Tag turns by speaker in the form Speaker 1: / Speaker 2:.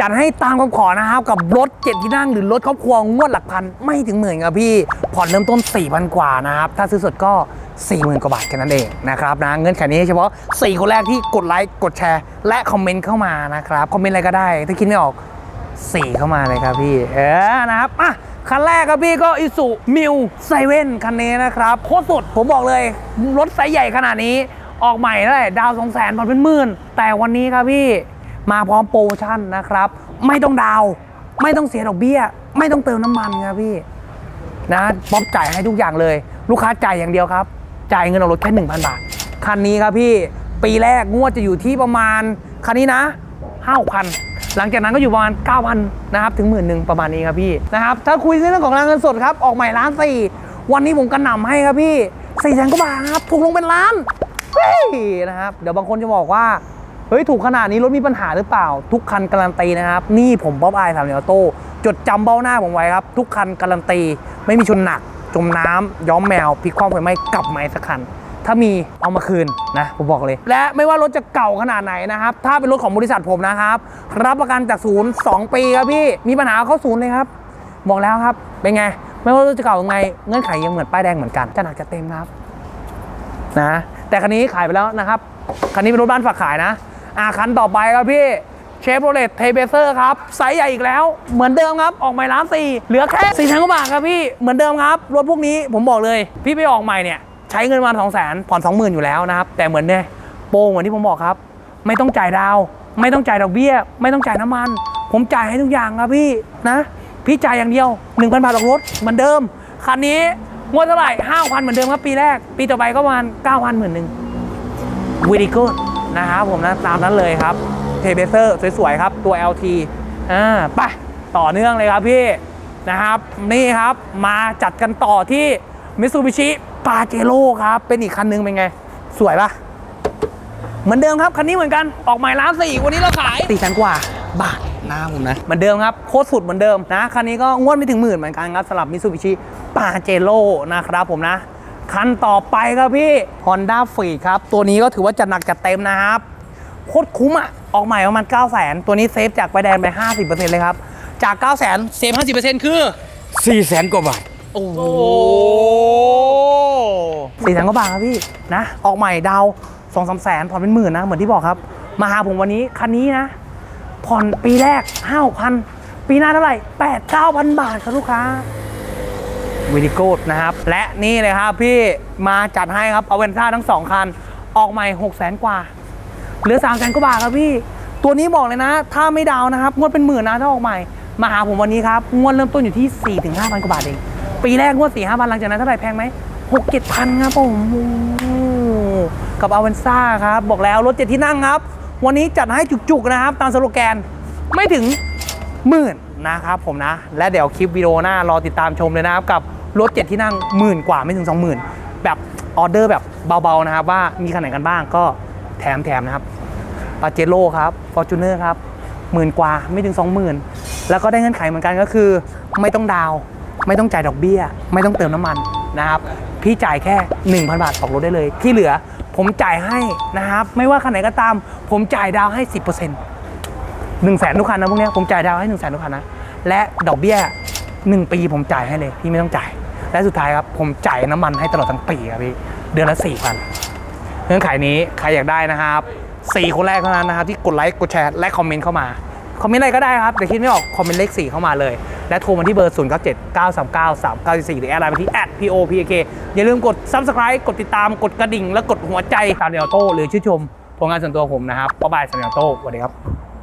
Speaker 1: จัดให้ตามคำขอนะครับ กับรถเจ็ดที่นั่งหรือรถครอบครัวงวดหลักพัน ไม่ถึงหมื่นครับพี่ ผ่อนเริ่มต้น 4,000 กว่านะครับ ถ้าซื้อสดก็ 40,000 กว่าบาทแค่นั้นเองนะครับนะเงื่อนไขนี้เฉพาะ 4 คนแรกที่กดไลค์กดแชร์ และคอมเมนต์เข้ามานะครับ คอมเมนต์อะไรก็ได้ ถ้าคิดไม่ออกสี่เข้ามาเลยครับพี่ เออนะครับอะคันแรกครับพี่ก็อิสุมิวไซเว่นคันนี้นะครับโคตรสุดผมบอกเลย รถไซส์ใหญ่ขนาดนี้ ออกใหม่ไหร่ดาวสองแสนผ่อนเป็นหมื่นแต่วันนี้ครับพี่ มาพร้อมโปรโมชั่นนะครับ ไม่ต้องดาวไม่ต้องเสียดอกเบี้ย ไม่ต้องเติมน้ำมันครับพี่นะป๊อปจ่ายให้ทุกอย่างเลย ลูกค้าจ่ายอย่างเดียวครับ จ่ายเงินเอารถแค่1,000 บาท คันนี้ครับพี่ปีแรกงวดจะอยู่ที่ประมาณ คันนี้นะ5,000หลังจากนั้นก็อยู่ประมาณ 9,000นะครับถึงหมื่นหนึ่งประมาณนี้ครับพี่นะครับถ้าคุยเรื่องของรางเงินสดครับออกใหม่ล้านสี่วันนี้ผมกระหน่ำให้ครับพี่4แสนกว่าบาทครับถูกลงเป็นล้านนะครับเดี๋ยวบางคนจะบอกว่า เฮ้ยถูกขนาดนี้รถมีปัญหาหรือเปล่า ทุกคันการันตีนะครับ นี่ผมบ๊อบอายสามเหลี่ยมออโต้จดจำเบ้าหน้าผมไว้ครับ ทุกคันการันตี ไม่มีชนหนัก จมน้ำย้อมแมวพลิกคว่ำไฟไหม้กลับมาอีกสักคัน ถ้ามีเอามาคืนนะผมบอกเลย และไม่ว่ารถจะเก่าขนาดไหนนะครับ ถ้าเป็นรถของบริษัทผมนะครับ รับประกันจากศูนย์2ปีครับพี่มีปัญหาเข้าศูนย์เลยครับบอกแล้วครับเป็นไง ไม่ว่ารถจะเก่ายังไงเงื่อนไขยังเหมือนป้ายแดงเหมือนกันจะหนักจะเต็มครับนะแต่คันนี้ขายไปแล้วนะครับคันนี้เป็นรถบ้านฝากขายนะ อ่าคันต่อไปครับพี่เชฟโรเลตเทเบเซอร์ครับไซส์ใหญ่อีกแล้ว เหมือนเดิมครับ ออกใหม่ล้านสี่เหลือแค่สี่แสนกว่าบาทครับพี่เหมือนเดิมครับ รถพวกนี้ผมบอกเลย พี่ไปออกใหม่เนี่ยใช้เงินมาสองแสนผ่อนสองหมื่นอยู่แล้วนะครับ แต่เหมือนเนี่ยโปรเหมือนที่ผมบอกครับ ไม่ต้องจ่ายดาว ไม่ต้องจ่ายดอกเบี้ย ไม่ต้องจ่ายน้ำมัน ผมจ่ายให้ทุกอย่างครับพี่นะ พี่จ่ายอย่างเดียว 1,000 บาทออกรถเหมือนเดิมคันนี้งวดเท่าไหร่5,000เหมือนเดิมครับปีแรก ปีต่อไปก็ประมาณ9,000หมื่นหนึ่งวิดีโกูด นะครับผมนะตามนั้นเลยครับเทเบเซอร์สวยๆครับตัว LT อ่าไปต่อเนื่องเลยครับพี่นะครับนี่ครับมาจัดกันต่อที่ Mitsubishi Pajero ครับเป็นอีกคันนึงเป็นไง สวยปะเหมือนเดิมครับ คันนี้เหมือนกันออกใหม่ล้านสี่วันนี้เราขายสี่แสนกว่าบาทนะครับผมนะเหมือนเดิมครับโคตรสุดเหมือนเดิมนะคันนี้ก็งวดไม่ถึงหมื่นเหมือนกันครับสำหรับ Mitsubishi Pajero นะครับผมนะ คันต่อไปครับพี่ Honda f r e e ครับ ตัวนี้ก็ถือว่าจัดหนักจัดเต็มนะครับ โคตรคุ้มอะออกใหม่ประมาณ9 0 0 0 0 0 ตัวนี้เซฟจากไปแดนไป 50%เลยครับ จาก 9 0 0 0 0 0เซฟ 50%คือ
Speaker 2: สี่แสนกว่าบาท
Speaker 1: โอ้โหสี่แสนกว่าบาทครับพี่นะ ออกใหม่ดาวสองสามแสนผ่อนเป็นหมื่นนะ เหมือนที่บอกครับ มาหาผมวันนี้คันนี้นะ ผ่อนปีแรก5พันปีหน้าเท่าไหร่8 9 0 0บาทครับลูกค้า วิดีโกดนะครับ และนี่เลยครับพี่มาจัดให้ครับเอาเวนซ่าทั้งสองคัน ออกใหม่6 0 0 0 0 0กว่า เหลือ3 0 0 0 0กว่าบาทครับพี่ ตัวนี้บอกเลยนะ ถ้าไม่ดาวนะครับ งวดเป็นหมื่นนะถ้าออกใหม่ มาหาผมวันนี้ครับ งวดเริ่มต้นอยู่ที่4 5 0 0 0กว่าบาทเอง ปีแรกงวด4 5 0 0 0หลังจากนั้นเท่าไหร่แพงไหม6 7พันครับผมกับอเวนซ่าครับ บอกแล้วรถเจ็ดที่นั่งครับ วันนี้จัดให้จุกๆนะครับ ตามสโลแกนไม่ถึงหมื่นนะครับผมนะ และเดี๋ยวคลิปวิดีโอหน้ารอติดตามชมเลยนะครับกับ รถเจ็ดที่นั่งหมื่นกว่าไม่ถึง 20,000 แบบออเดอร์แบบเบาๆนะครับ ว่ามีคันไหนกันบ้างก็แถมแถมนะครับปาเจโร่ครับฟอร์จูเนอร์ครับหมื่นกว่าไม่ถึง 20,000 แล้วก็ได้เงื่อนไขเหมือนกันก็คือ ไม่ต้องดาว ไม่ต้องจ่ายดอกเบี้ย ไม่ต้องเติมน้ำมันนะครับ พี่จ่ายแค่ 1,000 บาทออกรถได้เลย ที่เหลือผมจ่ายให้นะครับ ไม่ว่าคันไหนก็ตาม ผมจ่ายดาวน์ให้ 10%หนึ่งแสนทุกคันนะพวกเนี้ยผมจ่ายดาวให้หนึ่งแสนทุกคันนะ และดอกเบี้ย หนึ่งปีผมจ่ายให้เลย พี่ไม่ต้องจ่าย และสุดท้ายครับ ผมจ่ายน้ำมันให้ตลอดทั้งปีครับพี่ เดือนละสี่พันเงื่อนไขนี้ใครอยากได้นะครับสี่คนแรกเท่านั้นนะครับ ที่กดไลค์กดแชร์และคอมเมนต์เข้ามาคอมเมนต์อะไรก็ได้ครับแต่คิดไม่ออกคอมเมนต์เลข4เข้ามาเลย และโทรมาที่เบอร์ 0 9 7 9 3 9 3 9 4หรือแอดไลน์ไปที่ @popk อย่าลืมกด subscribe กดติดตามกดกระดิ่ง และกดหัวใจตามเดียวโต้หรือชื่นชมผลงานส่วนตัวผมนะครับบ๊ายบายสามเดียวโต้สวัสดีครับ